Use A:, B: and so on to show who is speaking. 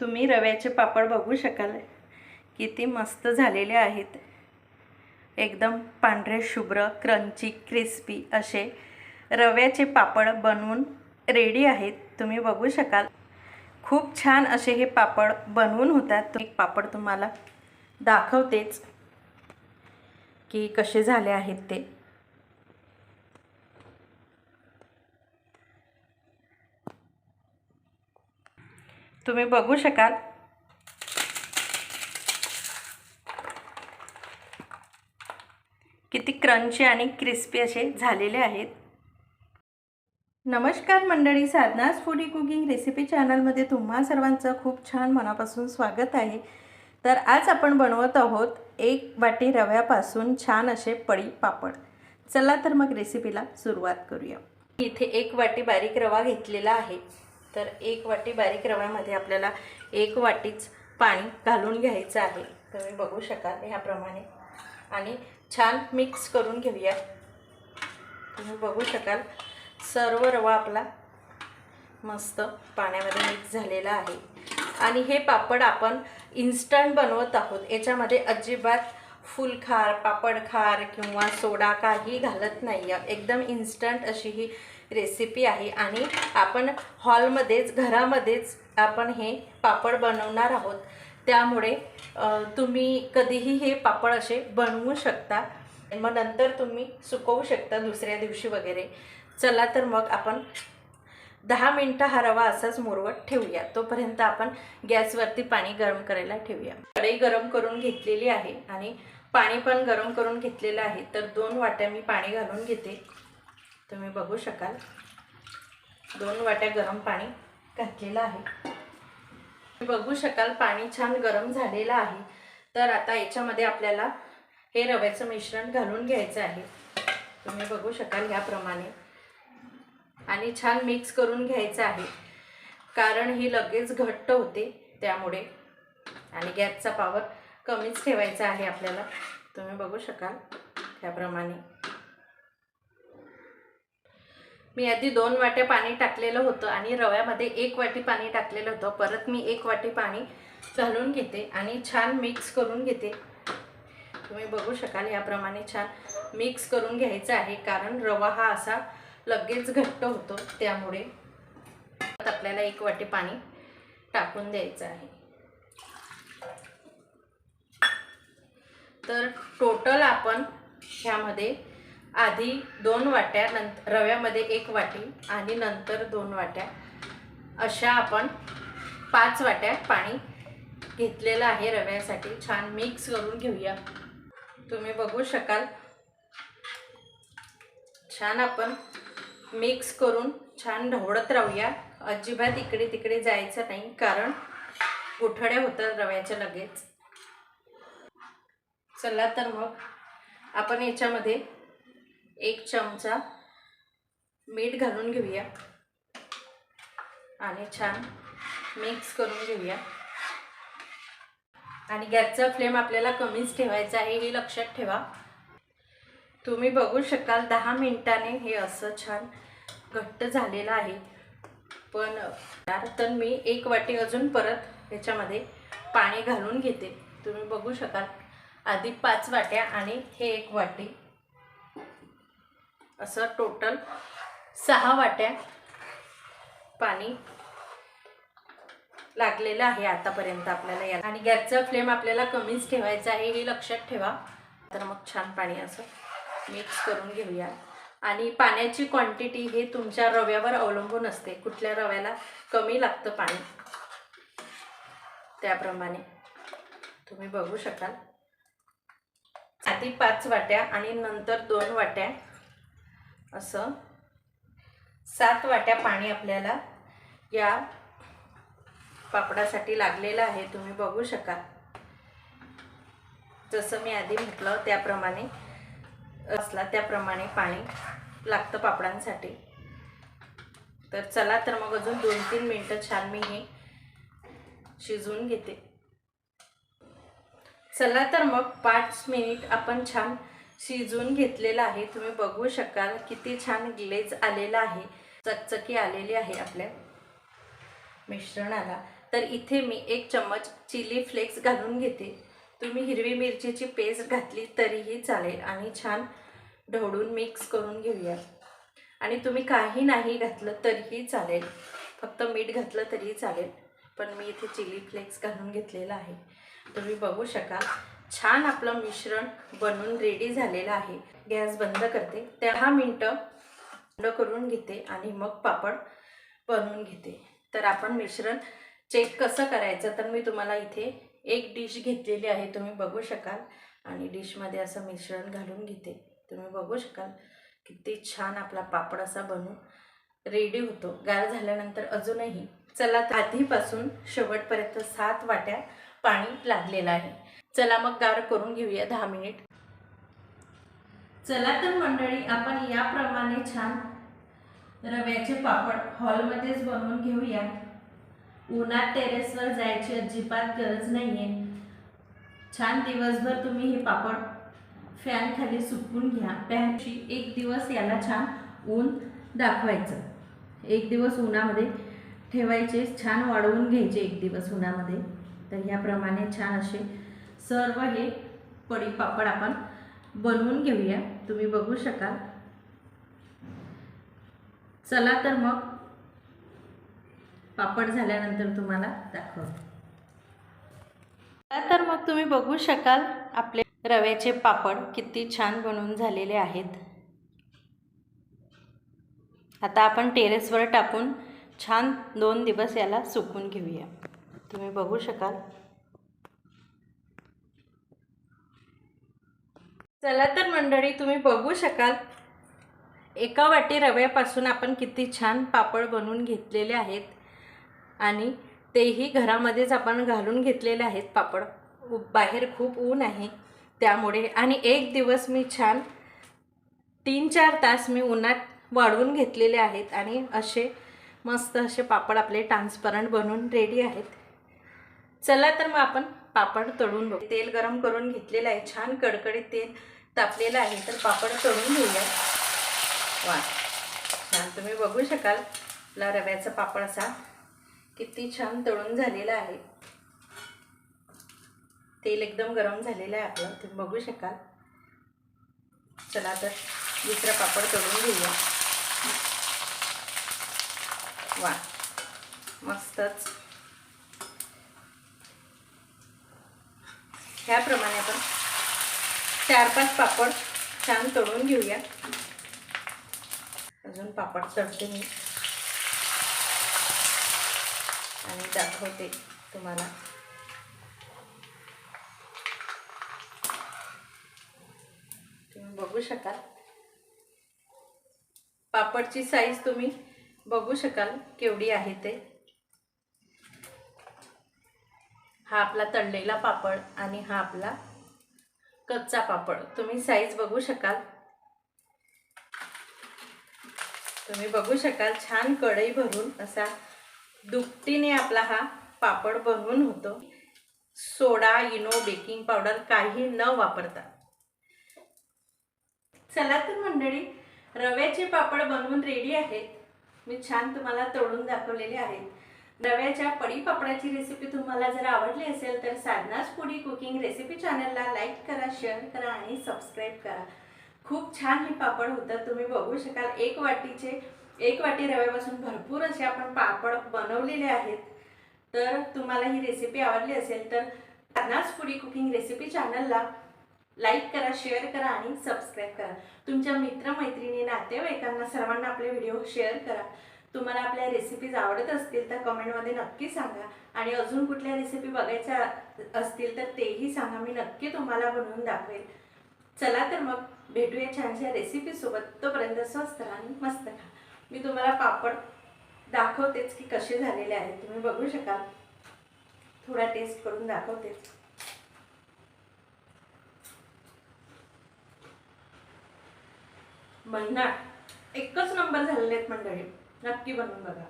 A: तुम्ही रव्याचे पापड बघू शकाल. किती मस्त झालेले आहेत. एकदम पांढरे शुभ्र क्रंची क्रिस्पी असे रव्याचे पापड बनवून रेडी आहेत. तुम्ही बघू शकाल. खूप छान असे हे पापड बनवून होतात. एक पापड तुम्हाला दाखवतेच की कसे झाले आहेत ते. तुम्ही बघू शकाल. किती क्रंची आणि क्रिस्पी असे झालेले आहेत. नमस्कार मंडळी साधनास फूडी कुकिंग रेसिपी चॅनलमध्ये तुम्हा सर्वांचं खूप छान मनापासून स्वागत आहे. तर आज आपण बनवत आहोत एक वाटी रव्यापासून छान असे पळी पापड. चला तर मग रेसिपीला सुरुवात करूया. इथे एक वाटी बारीक रवा घेतलेला आहे. तर एक वाटी बारीक रव्यामध्ये आपल्याला एक वाटीच पाणी घालून घ्यायचं आहे. तुम्ही बघू शकाल ह्याप्रमाणे. आणि छान मिक्स करून घेऊया. तुम्ही बघू शकाल सर्व रवा आपला मस्त पाण्यामध्ये मिक्स झालेला आहे. आणि हे पापड आपण इन्स्टंट बनवत आहोत. याच्यामध्ये अजिबात फुलखार पापडखार किंवा सोडा काही घालत नाही आहे एकदम इन्स्टंट अशी ही रेसिपी आहे आणि आपण हॉलमध्येच घरामध्येच आपण हे पापड बनवणार आहोत. त्यामुळे तुम्ही कधीही हे पापड असे बनवू शकता. मग नंतर तुम्ही सुकवू शकता दुसऱ्या दिवशी वगैरे. चला तर मग आपण दहा मिनटं हा रवा असाच मुरवत ठेवूया. तोपर्यंत आपण गॅसवरती पाणी गरम करायला ठेवूया. कढई गरम करून घेतलेली आहे आणि पाणी पण गरम करून घेतलेलं आहे. तर दोन वाट्या मी पाणी घालून घेते. तुम्ही बघू शकाल. दोन वाट्या गरम पाणी घातलेलं आहे. तुम्ही बघू शकाल पाणी छान गरम झालेलं आहे. तर आता याच्यामध्ये आपल्याला हे रव्याचं मिश्रण घालून घ्यायचं आहे. तुम्ही बघू शकाल ह्याप्रमाणे. आणि छान मिक्स करून घ्यायचं आहे. कारण ही लगेच घट्ट होते त्यामुळे. आणि गॅसचा पावर कमीच ठेवायचा आहे आपल्याला. तुम्ही बघू शकाल त्याप्रमाणे मी आधी दोन वाट्या पाणी टाकलेलं होतं आणि रव्यामध्ये एक वाटी पाणी टाकलेलं होतं. परत मी एक वाटी पाणी घालून घेते आणि छान मिक्स करून घेते. तुम्ही बघू शकाल याप्रमाणे छान मिक्स करून घ्यायचं आहे. कारण रवा हा असा लगेच घट्ट होतो. त्यामुळे आपल्याला एक वाटी पाणी टाकून द्यायचं आहे. तर टोटल आपण ह्यामध्ये आधी दोन वाट्या नंतर रव्यामध्ये एक वाटी आणि नंतर दोन वाट्या. अशा आपण पाच वाट्या पाणी घेतलेलं आहे रव्यासाठी. छान मिक्स करून घेऊया. तुम्ही बघू शकाल. छान आपण मिक्स करून छान ढवळत राहूया. अजिबात इकडे तिकडे जायचं नाही कारण गुठळ्या होतात रव्याच्या लगेच. चला तर मग आपण याच्यामध्ये एक चमचा मीठ घालून घेऊया. आणि छान मिक्स करून घेऊया. आणि गॅसचा फ्लेम आपल्याला कमीच ठेवायचा आहे हे लक्षात ठेवा. तुम्ही बघू शकाल दहा मिनिटाने हे असं छान घट्ट झालेलं आहे. पण तर मी एक वाटी अजून परत याच्यामध्ये पाणी घालून घेते. तुम्ही बघू शकाल. आधी पाच वाट्या आणि हे एक वाटी. असं टोटल सहा वाट्या पाणी लागलेलं आहे आतापर्यंत आपल्याला या आणि गॅसचा फ्लेम आपल्याला कमीच ठेवायचा आहे हे लक्षात ठेवा. तर मग छान पाणी असं मिक्स करून घेऊया. आणि पाण्याची क्वांटिटी हे तुमच्या रव्यावर अवलंबून असते. कुठल्या रव्याला कमी लागतं पाणी त्याप्रमाणे. तुम्ही बघू शकाल. आधी पाच वाट्या आणि नंतर दोन वाट्या असं. सात वाट्या पाणी आपल्याला या पापडासाठी लागलेलं आहे. तुम्ही बघू शकाल. जसं मी आधी म्हटलं त्याप्रमाणे असला त्याप्रमाणे पाणी लागतं पापडांसाठी. तर चला तर मग अजून दोन तीन मिनटं छान मी हे शिजवून घेते. चला तर मग पाच मिनिट आपण छान शिजवून घेतलेलं आहे. तुम्ही बघू शकाल किती छान ग्लेज आलेला आहे. चकचकी आलेली आहे आपल्या मिश्रणाला. तर इथे मी एक चम्मच चिली फ्लेक्स घालून घेते. तुम्ही हिरवी मिरचीची पेस्ट घातली तरीही चालेल आणि छान ढवळून मिक्स करून घेऊया. आणि तुम्ही काही नाही घातलं तरीही चालेल. फक्त मीठ घातलं तरीही चालेल. पण मी इथे चिली फ्लेक्स घालून घेतलेलं आहे. तुम्ही बघू शकाल. छान आपलं मिश्रण बनून रेडी झालेलं आहे. गॅस बंद करते. दहा मिनटं बंद करून घेते आणि मग पापड बनवून घेते. तर आपण मिश्रण चेक कसं करायचं तर मी तुम्हाला इथे एक डिश घेतलेली आहे. तुम्ही बघू शकाल. आणि डिशमध्ये असं मिश्रण घालून घेते. तुम्ही बघू शकाल. किती छान आपला पापड असा बनून रेडी होतो. गार झाल्यानंतर अजूनही चला आधीपासून शेवटपर्यंत सात वाट्या पाणी लागलेलं आहे. चला मग गार करून घेऊया दहा मिनिट. चला तर मंडळी आपण याप्रमाणे छान रव्याचे पापड हॉलमध्येच बनवून घेऊया. उन्हात टेरेसवर जायची अजिबात गरज नाही आहे छान दिवसभर तुम्ही हे पापड फॅनखाली सुकवून घ्या. फॅनची एक दिवस याला छान ऊन दाखवायचं. एक दिवस उन्हामध्ये ठेवायचे छान वाढवून घ्यायचे एक दिवस उन्हामध्ये. तर ह्याप्रमाणे छान असे सर्व हे पडी पापड आपण बनवून घेऊया. तुम्ही बघू शकाल. चला तर मग पापड झाल्यानंतर तुम्हाला दाखवते तर मग तुम्ही बघू शकाल आपले रव्याचे पापड किती छान बनवून झालेले आहेत. आता आपण टेरेसवर टाकून छान दोन दिवस याला सुकून घेऊया. तुम्ही बघू शकाल. चला तर मंडळी तुम्ही बघू शकाल. एका वाटी रव्यापासून आपण किती छान पापड बनवून घेतलेले आहेत आणि तेही घरामध्येच आपण घालून घेतलेले आहेत पापड. बाहेर खूप ऊन आहे त्यामुळे आणि एक दिवस मी छान तीन चार तास मी उन्हात वाढवून घेतलेले आहेत आणि असे मस्त असे पापड आपले ट्रान्सपरंट बनवून रेडी आहेत. चला तर मग आपण पापड तळून बघू. तेल गरम करून घेतलेलं आहे. छान कडकडीत तेल तापलेलं आहे. तर पापड तळून घेऊया. वा. छान. तुम्ही बघू शकाल. आपला रव्याचा पापड असा किती छान तळून झालेला आहे. तेल एकदम गरम झालेलं आहे आपलं. तुम्ही बघू शकाल. चला तर दुसरा पापड तळून घेऊया. वा. मस्तच. ह्याप्रमाणे आपण चार पाच पापड छान तळून घेऊया. अजून पापड तळते मी. आणि दाखवते तुम्हाला. तुम्ही बघू शकाल. पापडची साईज तुम्ही बघू शकाल केवढी आहे ते. हा आपला तळलेला पापड आणि हा आपला कच्चा पापड. तुम्ही साईज बघू शकाल. तुम्ही बघू शकाल छान कढई भरून असा दुपटीने आपला हा पापड बनवून होतो. सोडा इनो बेकिंग पावडर काही न वापरता. चला तर मंडळी रव्याचे पापड बनवून रेडी आहेत. मी छान तुम्हाला तळून दाखवलेले आहेत. रव्याच्या पडी पापडाची रेसिपी तुम्हाला जर आवडली असेल तर साधनाच पुडी कुकिंग रेसिपी चॅनलला लाईक करा शेअर करा आणि सबस्क्राईब करा. खूप छान हे पापड होतं. तुम्ही बघू शकाल एक वाटीचे एक वाटी रव्यापासून भरपूर असे आपण पापड बनवलेले आहेत. तर तुम्हाला ही रेसिपी आवडली असेल तर साधनाच पुडी कुकिंग रेसिपी चॅनलला लाईक करा शेअर करा आणि सबस्क्राईब करा. तुमच्या मित्रमैत्रिणी नातेवाईकांना सर्वांना आपले व्हिडिओ शेअर करा. तुम्हाला आपल्या रेसिपीज आवडत असतील तर कमेंटमध्ये नक्की सांगा. आणि अजून कुठल्या रेसिपी बघायच्या असतील तर तेही सांगा. मी नक्की तुम्हाला बनवून दाखवेल. चला तर मग भेटूया छानशा रेसिपीसोबत तोपर्यंत स्वस्त राहा आणि मस्त खा मी तुम्हाला पापड दाखवतेच की कसे झालेले आहेत. तुम्ही बघू शकाल. थोडा टेस्ट करून दाखवतेच म्हणणार एकच नंबर झालेले आहेत मंडळी. नक्की बनवून बघा.